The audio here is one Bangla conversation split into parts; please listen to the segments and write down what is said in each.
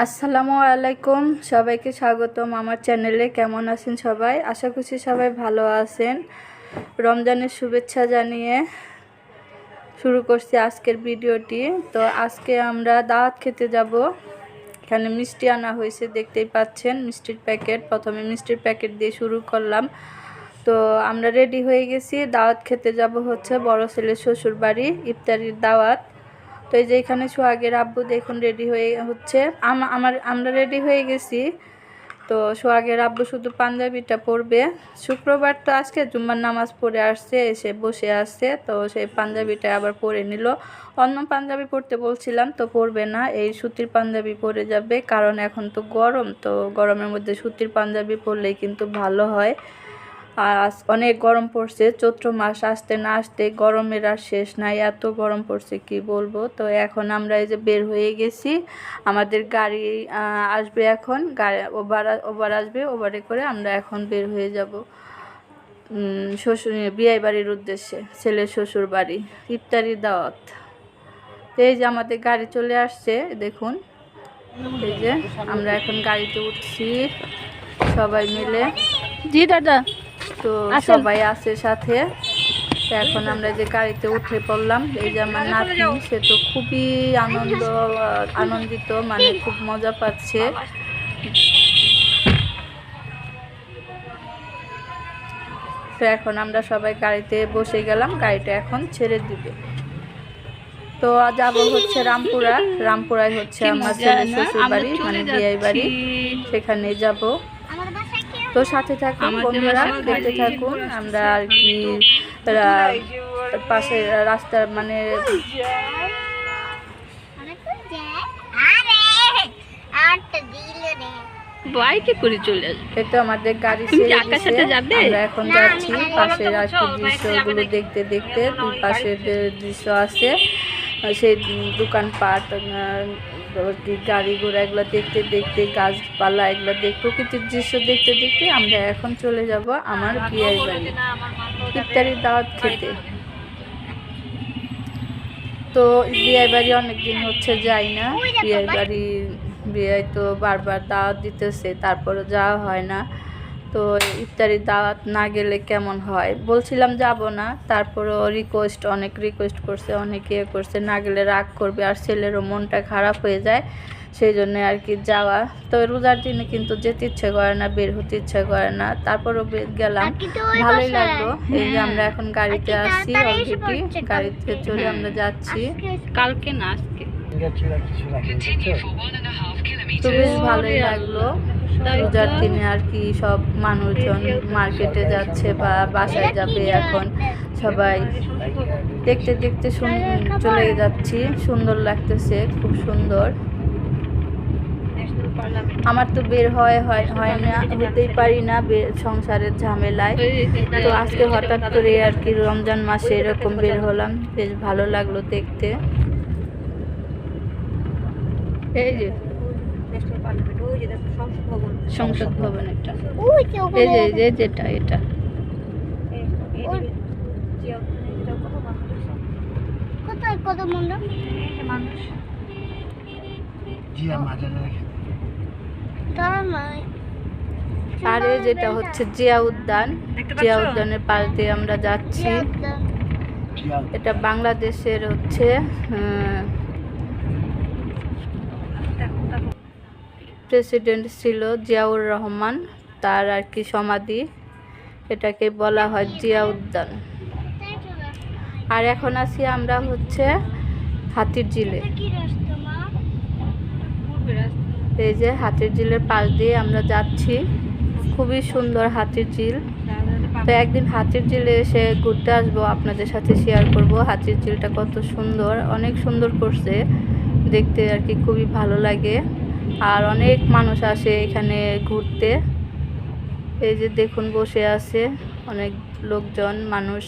আসসালামু আলাইকুম, সবাইকে স্বাগতম আমার চ্যানেলে। কেমন আছেন সবাই? আশা করছি সবাই ভালো আছেন। রমজানের শুভেচ্ছা জানিয়ে শুরু করছি আজকের ভিডিওটি। তো আজকে আমরা দাওয়াত খেতে যাব। এখানে মিষ্টি আনা হয়েছে, দেখতেই পাচ্ছেন, মিষ্টির প্যাকেট। প্রথমে মিষ্টির প্যাকেট দিয়ে শুরু করলাম। তো আমরা রেডি হয়ে গেছি। দাওয়াত খেতে যাব হচ্ছে বড় ছেলের শ্বশুর বাড়ি ইফতারির দাওয়াত। তো এই যে এখানে সোহাগের আব্বু দেখুন রেডি হয়ে হচ্ছে। আম- আমার আমরা রেডি হয়ে গেছি। তো সোহাগের আব্বু শুধু পাঞ্জাবিটা পরবে শুক্রবার তো আজকে জুম্মার নামাজ পড়ে আসছে, এসে বসে আসছে তো সেই পাঞ্জাবিটা আবার পরে নিল। অন্য পাঞ্জাবি পরতে বলছিলাম, তো পরবে না। এই সুতির পাঞ্জাবি পরে যাবে, কারণ এখন তো গরম, তো গরমের মধ্যে সুতির পাঞ্জাবি পরলেই কিন্তু ভালো হয়। আজ অনেক গরম পড়ছে, চৈত্র মাস আসতে না আসতে গরমের আর শেষ নাই, এত গরম পড়ছে, কি বলব? তো এখন আমরা এই যে বের হয়ে গেছি, আমাদের গাড়ি আসবে এখন, গাড়ি ওভার ওভার আসবে ওভারে করে আমরা এখন বের হয়ে যাব। শ্বশুর, বিয়ে বাড়ির উদ্দেশ্যে ছেলের শ্বশুর বাড়ি, ইফতারি দাওয়াত। এই যে আমাদের গাড়ি চলে আসছে, দেখুন। এই যে আমরা এখন গাড়িতে উঠছি, সবাই মিলে। জি দাদা। তো। সবাই আছে সাথে। এখন আমরা যে গাড়িতে উঠে পড়লাম। এই যে আমার নাতনি সে তো খুবই আনন্দ আনন্দিত মানে খুব মজা পাচ্ছে। তো এখন আমরা সবাই গাড়িতে বসে গেলাম। গাড়িটা এখন ছেড়ে দিবে। তো যাব হচ্ছে রামপুরা রামপুরায় হচ্ছে আমার ছেলের শ্বশুর বাড়ি মানে বিয়ে বাড়ি। সেখানে যাব। তো সাথে থাকুন বন্ধুরা দেখতে থাকুন। আমরা আর কি রা- পাশে রাস্তার মানে বাইকে করে চলে আসবে। তো আমাদের গাড়ি ছেড়ে সাথে যাবে? আমরা এখন যাচ্ছি পাশের আর দৃশ্যগুলো দেখতে। দেখতে দুই পাশের দৃশ্য আছে। সেই দোকানপাট গাড়ি ঘোড়া এগুলো দেখতে দেখতে গাছপালা এগুলো দেখতে প্রকৃতির দৃশ্য দেখতে দেখতে আমরা এখন চলে যাব আমার বিয়ের বাড়ি। ইফতারি দাওয়াত খেতে। তো বিয়ের বাড়ি অনেকদিন হচ্ছে যাই না। বিয়ের বাড়ি? বিয়ে তো বারবার দাওয়াত দিতেছে তারপরে যাওয়া হয় না। তো ইফতারি দাওয়াত না গেলে কেমন হয়? বলছিলাম যাব না তারপরও রিকোয়েস্ট অনেক রিকোয়েস্ট করছে অনেক ইয়ে করছে না গেলে রাগ করবে আর ছেলেরও মনটা খারাপ হয়ে যায় সেই জন্য আর কি যাওয়া। তো রোজার দিনে কিন্তু যেতে ইচ্ছে করে না বের হতে ইচ্ছে করে না তারপরও গেলাম। ভালোই লাগল। এই যে আমরা এখন গাড়িতে আসছি অলরেডি গাড়িতে চলে আমরা যাচ্ছি। কালকে না আজকে। তো বেশ ভালোই লাগল। রোজার দিনে আর কি সব মানুষজন মার্কেটে যাচ্ছে বা বাসায় যাবে এখন। সবাই দেখতে দেখতে চলে যাচ্ছি। সুন্দর লাগতেছে, খুব সুন্দর। আমার তো বের হয় হয় না, হতেই পারি না সংসারের ঝামেলায়। তো আজকে হঠাৎ করে আর কি রমজান মাসে এরকম বের হলাম। বেশ ভালো লাগল দেখতে। এই যে। সংসদ ভবন। এটা। এই যে যে যেটা এটা। কোথায় কত মন্ডপ? তারা নয় যেটা হচ্ছে জিয়া উদ্যান। জিয়া উদ্যানের পাশ দিয়ে আমরা যাচ্ছি। এটা বাংলাদেশের হচ্ছে প্রেসিডেন্ট ছিল জিয়াউর রহমান, তার আর কি সমাধি, এটাকে বলা হয় জিয়া উদ্যান আর এখন আছি আমরা হচ্ছে হাতির ঝিলে এই যে হাতির ঝিলের পাশ দিয়ে আমরা যাচ্ছি। খুবই সুন্দর হাতির ঝিল তো একদিন হাতির ঝিলে এসে ঘুরতে আসব, আপনাদের সাথে শেয়ার করব হাতির ঝিলটা কত সুন্দর, অনেক সুন্দর করছে। দেখতে আর কি খুবই ভালো লাগে। আর অনেক মানুষ আসে এখানে ঘুরতে। এই যে দেখুন বসে আছে অনেক লোকজন, মানুষ।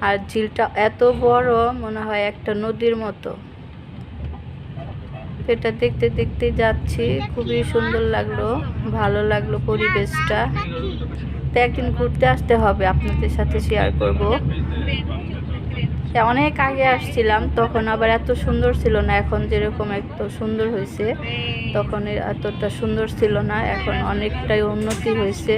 আর ঝিলটা এত বড়, মনে হয় একটা নদীর মতো। এটা দেখতে দেখতে যাচ্ছি, খুবই সুন্দর লাগল, ভালো লাগল পরিবেশটা। একদিন ঘুরতে আসতে হবে, আপনাদের সাথে শেয়ার করব। অনেক আগে আসছিলাম, তখন আবার এত সুন্দর ছিল না, এখন যেরকম এত সুন্দর হয়েছে, তখন এতটা সুন্দর ছিল না, এখন অনেকটাই উন্নতি হয়েছে।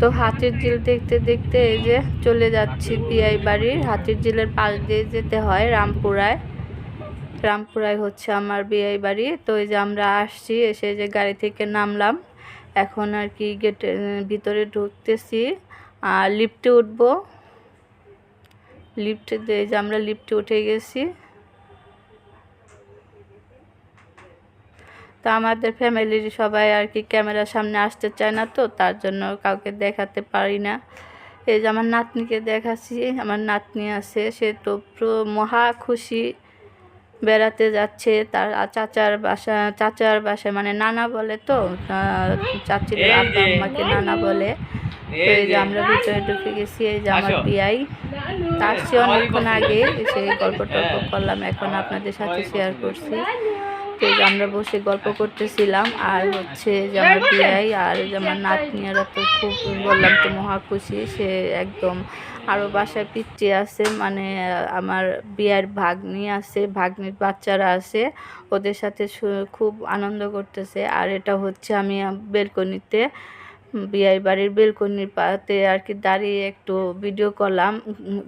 তো হাতির ঝিল দেখতে দেখতে এই যে চলে যাচ্ছি বিআই বাড়ির হাতির ঝিলের পাশ দিয়ে যেতে হয় রামপুরায়। রামপুরায় হচ্ছে আমার বিয়াই বাড়ি। তো এই যে আমরা আসছি, এসে যে গাড়ি থেকে নামলাম। এখন আর কি গেটে ভিতরে ঢুকতেছি। আর লিফটে উঠবো। লিফটে এই যে আমরা লিফটে উঠে গেছি। তো আমাদের ফ্যামিলির সবাই আর কি ক্যামেরার সামনে আসতে চায় না তো তার জন্য কাউকে দেখাতে পারি না। এই যে আমার নাতনিকে দেখাচ্ছি আমার নাতনি আছে সে তো পুরো মহা খুশি। বেড়াতে যাচ্ছে তার চাচার বাসা চাচার বাসায় মানে নানা বলে তো চাচির আব্বা আম্মাকে নানা বলে। তো এই যে আমরা ভিতরে ঢুকে গেছি এই যে আমার। বিয়াই তা আসছি অনেকক্ষণ আগে এসে গল্প টল্প করলাম এখন আপনাদের সাথে শেয়ার করছি। তো আমরা বসে গল্প করতেছিলাম, আর হচ্ছে যে আমার বিয়াই আর আমার নাতনিয়ারা তো খুব বললাম তো মহাখুশি সে একদম আরও বাসায় পিচ্ছি আছে মানে আমার বিয়ার ভাগ্নি আছে, ভাগ্নির বাচ্চারা আছে, ওদের সাথে খুব আনন্দ করতেছে। আর এটা হচ্ছে আমি বেলকনিতে বিয়ের বাড়ির বেলকনির পাতে আর কি দাঁড়িয়ে একটু ভিডিও করলাম,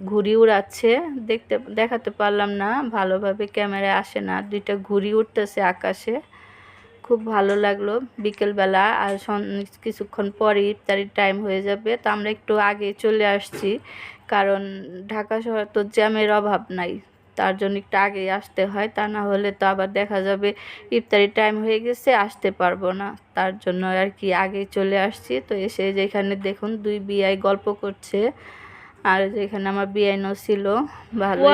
ঘুড়ি উড়াচ্ছে, দেখতে, দেখাতে পারলাম না, ভালোভাবে ক্যামেরায় আসে না, দুইটা ঘুড়ি উঠতেছে আকাশে, খুব ভালো লাগল বিকেলবেলা, আর কিছুক্ষণ পরে ইফতারির টাইম হয়ে যাবে, তো আমরা একটু আগে চলে আসছি, কারণ ঢাকা শহর তো জ্যামের অভাব নাই তার জন্য একটু আগেই আসতে হয় তা না হলে তো আবার দেখা যাবে ইফতারির টাইম হয়ে গেছে আসতে পারব না। তার জন্য আর কি আগেই চলে আসছি। তো এসে যেখানে দেখুন দুই বিয়াই গল্প করছে আর যেখানে আমার বিয়াইনও ছিল লাগল।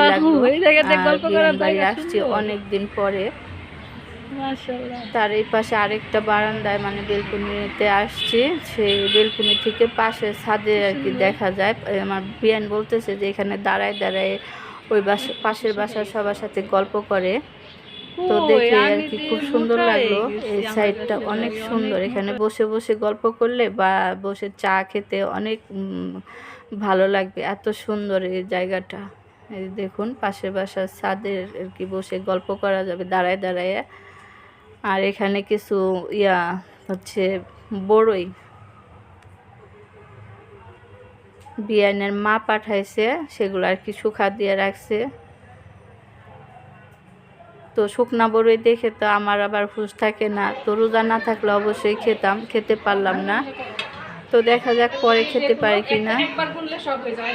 বাড়ি আসছি সুন্দর। অনেক দিন পরে। তার এই পাশে আরেকটা বারান্দায় মানে বেলকুনিতে আসছি সেই বেলকুনি থেকে পাশে ছাদে আর কি দেখা যায়। আমার বিয়ান বলতেছে যে এখানে দাঁড়ায় দাঁড়ায় ওই বাসা পাশের বাসার সবার সাথে গল্প করে। তো দেখে আর কি খুব সুন্দর লাগল। এই সাইডটা অনেক সুন্দর। এখানে বসে বসে গল্প করলে বা বসে চা খেতে অনেক ভালো লাগবে। এত সুন্দর এই জায়গাটা। এই দেখুন পাশের বাসার ছাদের আর কি বসে গল্প করা যাবে দাঁড়ায় দাঁড়ায়। আর এখানে কিছু ইয়া হচ্ছে বড়ই বিয়ানের মা পাঠাইছে, সেগুলো আর কি শুকা দিয়ে রাখছে। তো শুকনা বড়ই দেখে তো আমার আবার হুঁশ থাকে না। তো রোজা না থাকলে অবশ্যই খেতাম, খেতে পারলাম না। তো দেখা যাক পরে খেতে পারি কি না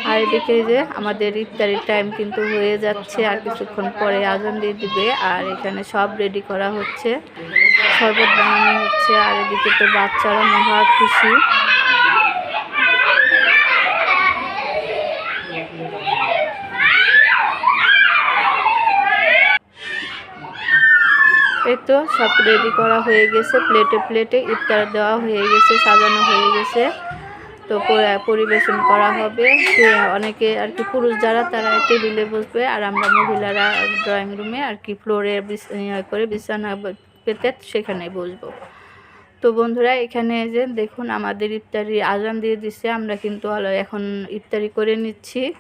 আর এদিকে যে আমাদের ইফতারির টাইম কিন্তু হয়ে যাচ্ছে, আর কিছুক্ষণ পরে আজান দিয়ে দিবে, আর এখানে সব রেডি করা হচ্ছে। শরবত বানানো হচ্ছে, আর এদিকে তো বাচ্চারা মহা খুশি। এই তো সব রেডি করা হয়ে গেছে। প্লেটে প্লেটে ইফতার দেওয়া হয়ে গেছে, সাজানো হয়ে গেছে। তো পরি- পরিবেশন করা হবে। অনেকে আর কি পুরুষ যারা, তারা টেবিলে বসবে আর আমরা মহিলারা ড্রয়িং রুমে আর কি ফ্লোরে করে বিছানা পেতে সেখানে বসবো। তো বন্ধুরা, এখানে যে দেখুন আমাদের ইফতারি আজান দিয়ে দিচ্ছে আমরা কিন্তু এখন ইফতারি করে নিচ্ছি।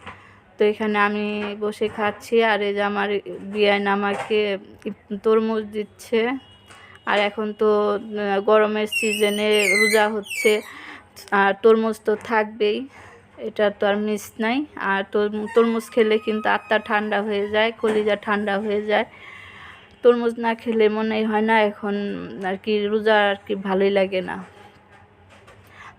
তো এখানে আমি বসে খাচ্ছি আর এই যে আমার বিয়ান আমাকে তরমুজ দিচ্ছে। আর এখন তো গরমের সিজনে রোজা হচ্ছে, আর তরমুজ তো থাকবেই, এটা তো আর মিস নাই। আর তরমুজ খেলে কিন্তু আত্মা ঠান্ডা হয়ে যায়, কলিজা ঠান্ডা হয়ে যায়। তরমুজ না খেলে মনে হয় না, এখন আর কি রোজা আর কি ভালোই লাগে না।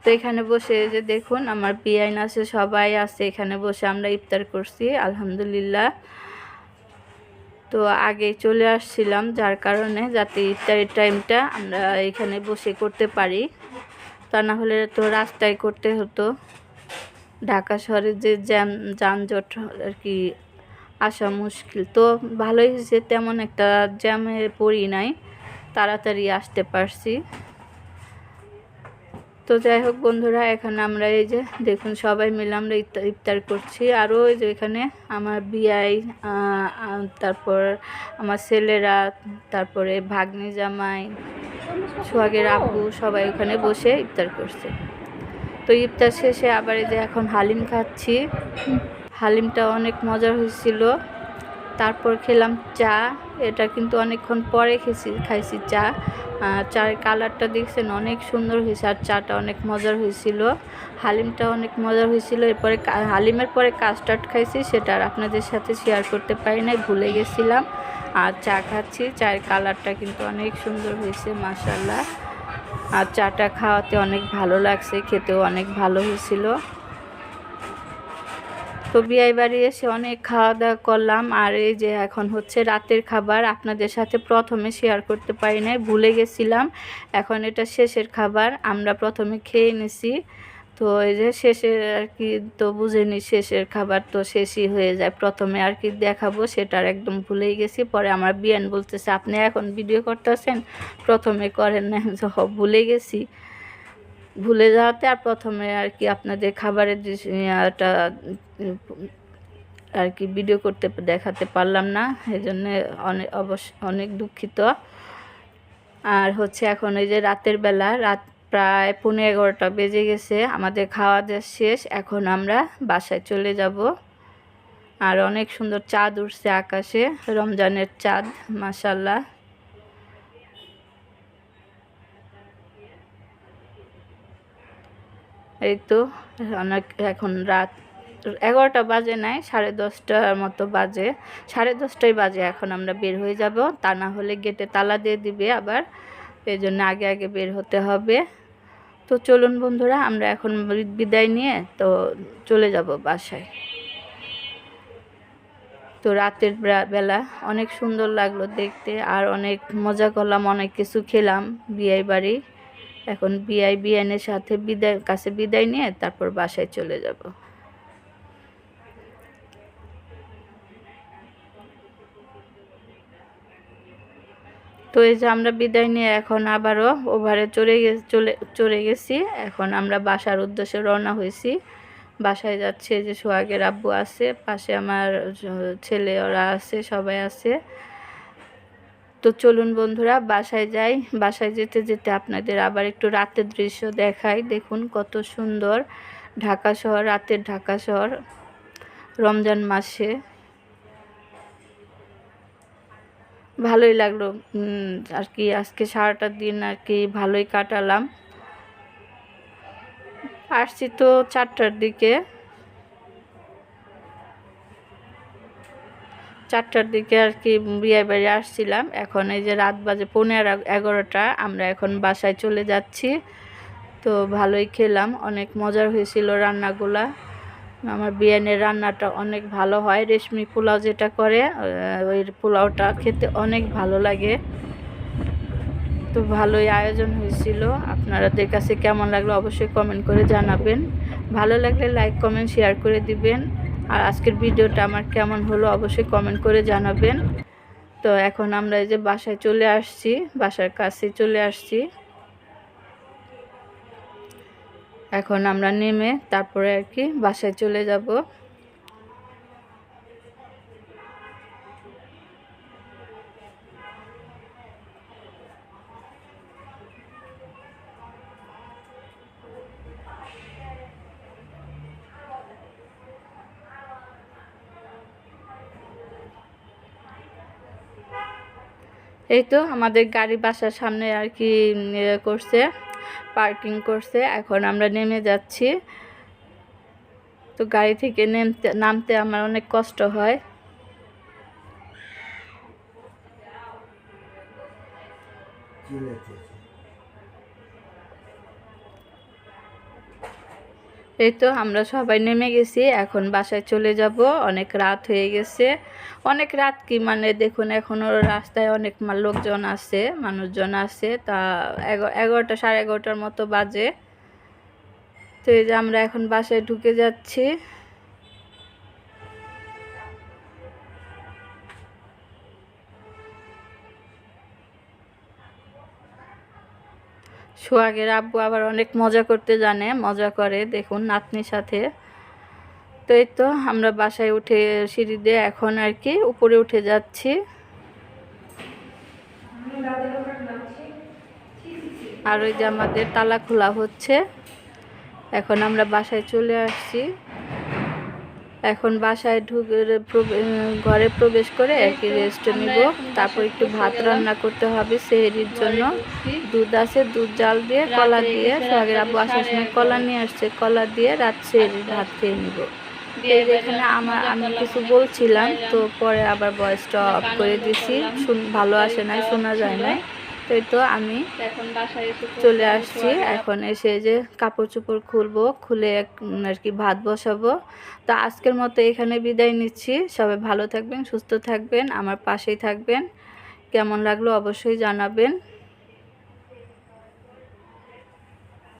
তো এখানে বসে যে দেখুন, আমার বিয়াইন আছে, সবাই আছে, এখানে বসে আমরা ইফতার করছি, আলহামদুলিল্লাহ। তো আগে চলে আসছিলাম, যার কারণে যাতে ইফতারের টাইমটা আমরা এখানে বসে করতে পারি। তা না হলে তো রাস্তায় করতে হতো। ঢাকা শহরে যে জ্যাম, যানজট আর কি আসা মুশকিল। তো ভালোই হয়েছে, তেমন একটা জ্যামে পড়ি নাই, তাড়াতাড়ি আসতে পারছি। তো যাই হোক বন্ধুরা, এখানে আমরা এই যে দেখুন সবাই মিলে আমরা ইফতার করছি। আরও ওই যে এখানে আমার বিয়াই তারপর আমার ছেলেরা, তারপরে ভাগ্নি জামাই, সোহাগের আব্বু সবাই ওখানে বসে ইফতার করছে। তো ইফতার শেষে আবার এই যে এখন হালিম খাচ্ছি। হালিমটা অনেক মজার হয়েছিল। তারপর খেলাম চা। এটা কিন্তু অনেকক্ষণ পরে খেয়েছি খাইছি চা। চায়ের কালারটা দেখছেন অনেক সুন্দর হয়েছে, আর চাটা অনেক মজার হয়েছিল। হালিমটা অনেক মজার হয়েছিল। এরপরে হালিমের পরে কাস্টার্ড খাইছি, সেটা আর আপনাদের সাথে শেয়ার করতে পারি নাই, ভুলে গেছিলাম। আর চা খাচ্ছি, চায়ের কালারটা কিন্তু অনেক সুন্দর হয়েছে মাসাল্লাহ আর চাটা খাওয়াতে অনেক ভালো লাগছে, খেতেও অনেক ভালো হয়েছিল। তো বিয়ে বাড়ি এসে অনেক খাওয়া দাওয়া করলাম। আর এই যে এখন হচ্ছে রাতের খাবার আপনাদের সাথে প্রথমে শেয়ার করতে পারি নাই ভুলে গেছিলাম। এখন এটা শেষের খাবার আমরা প্রথমে খেয়ে নিছি। তো এই যে শেষের আর কি তো বুঝেনি শেষের খাবার তো শেষই হয়ে যায়। প্রথমে আর কি দেখাবো সেটার একদম ভুলেই গেছি। পরে আমার বিয়ান বলতেছে আপনি এখন ভিডিও করতেছেন? প্রথমে করেন না আমি বলছি, "হ, ভুলে গেছি। ভুলে যাওয়াতে আর প্রথমে আর কি আপনাদের খাবারের দৃশ্যটা আর কি ভিডিও করতে দেখাতে পারলাম না। এই জন্য অনেক অবশ্য অনেক দুঃখিত। আর হচ্ছে এখন এই যে রাতের বেলা, রাত প্রায় পনেরো এগারোটা বেজে গেছে, আমাদের খাওয়া দাওয়া শেষ। এখন আমরা বাসায় চলে যাব। আর অনেক সুন্দর চাঁদ উঠছে আকাশে, রমজানের চাঁদ মাসাল্লাহ এই তো, অনেক এখন রাত এগারোটা বাজে নাই, সাড়ে দশটার মতো বাজে। সাড়ে দশটায় বাজে, এখন আমরা বের হয়ে যাব। তা না হলে গেটে তালা দিয়ে দিবে আবার, এই জন্য আগে আগে বের হতে হবে। তো চলুন বন্ধুরা, আমরা এখন বিদায় নিয়ে, তো চলে যাব বাসায়। তো রাতের বেলা অনেক সুন্দর লাগল দেখতে, আর অনেক মজা করলাম, অনেক কিছু খেলাম বিয়ে বাড়ি। এখন বিআই বিএনের সাথে বিদায়, কাছে বিদায় নিয়ে তারপর বাসায় চলে যাব। তো এই যে আমরা বিদায় নিয়ে এখন আবারও ওভারে চলে গে, চলে চলে গেছি। এখন আমরা বাসার উদ্দেশ্যে রওনা হয়েছি। বাসায় যাচ্ছে যে সোহাগের আব্বু আছে, পাশে আমার ছেলে ওরা আছে, সবাই আছে। তো চলুন বন্ধুরা, বাসায় যাই। বাসায় যেতে যেতে আপনাদের আবার একটু রাতের দৃশ্য দেখাই। দেখুন কত সুন্দর ঢাকা শহর, রাতের ঢাকা শহর, রমজান মাসে। ভালোই লাগল আর কি আজকে সারাটা দিন আর কি ভালোই কাটালাম। আসছি তো চারটার দিকে। চারটার দিকে আর কি বিয়ে বাড়ি আসছিলাম। এখন এই যে রাত বাজে পনেরো এগারোটা, আমরা এখন বাসায় চলে যাচ্ছি। তো ভালোই খেলাম, অনেক মজার হয়েছিল রান্নাগুলা। আমার বিরিয়ানির রান্নাটা অনেক ভালো হয়, রেশমি পোলাও যেটা করে ওই পোলাওটা খেতে অনেক ভালো লাগে। তো ভালোই আয়োজন হয়েছিল। আপনাদের কাছে কেমন লাগল অবশ্যই কমেন্ট করে জানাবেন। ভালো লাগলে লাইক কমেন্ট শেয়ার করে দিবেন। আর আজকের ভিডিওটা আমার কেমন হলো অবশ্যই কমেন্ট করে জানাবেন। তো এখন আমরা এই যে বাসায় চলে আসছি, বাসার কাছে চলে আসছি। এখন আমরা নেমে তারপরে আর কি বাসায় চলে যাব। এই তো আমাদের গাড়ি বাসার সামনে আর কি করছে, পার্কিং করছে। এখন আমরা নেমে যাচ্ছি। তো গাড়ি থেকে নেমতে, নামতে আমার অনেক কষ্ট হয়। এই তো আমরা সবাই নেমে গেছি, এখন বাসায় চলে যাব। অনেক রাত হয়ে গেছে। অনেক রাত কি মানে দেখুন এখনও রাস্তায় অনেক লোকজন আছে, মানুষজন আছে। তা এগো এগারোটা সাড়ে এগারোটার মতো বাজে। তো এই যে আমরা এখন বাসায় ঢুকে যাচ্ছি। সোহাগের আব্বু আবার অনেক মজা করতে জানে, মজা করে। দেখুন, নাতনির সাথে। তো এই তো, আমরা বাসায় উঠে সিঁড়ি দিয়ে এখন আর কি উপরে উঠে যাচ্ছি। আর ওই যে আমাদের তালা খোলা হচ্ছে। এখন আমরা বাসায় চলে আসছি। এখন বাসায় ঢুকে ঘরে প্রবেশ করে একই রেস্ট নিব। তারপর একটু ভাত রান্না করতে হবে সেহেরির জন্য। দুধ আছে, দুধ, জাল দিয়ে কলা দিয়ে সোহাগের আব্বু আসার সময় কলা নিয়ে আসছে। কলা দিয়ে রাত সেহেরির ভাত খেয়ে নিব। এখানে আমার, আমি কিছু বলছিলাম, তো পরে আবার ভয়েসটা অফ করে দিছি। ভালো আসে না শোনা যায় না তো এই তো আমি এখন বাসায় এসে চলে আসছি। এখন এসে যে কাপড় চোপড় খুলবো খুলে এক- আর কি ভাত বসাবো। তো আজকের মতো এখানে বিদায় নিচ্ছি। সবাই ভালো থাকবেন সুস্থ থাকবেন আমার পাশেই থাকবেন। কেমন লাগল অবশ্যই জানাবেন।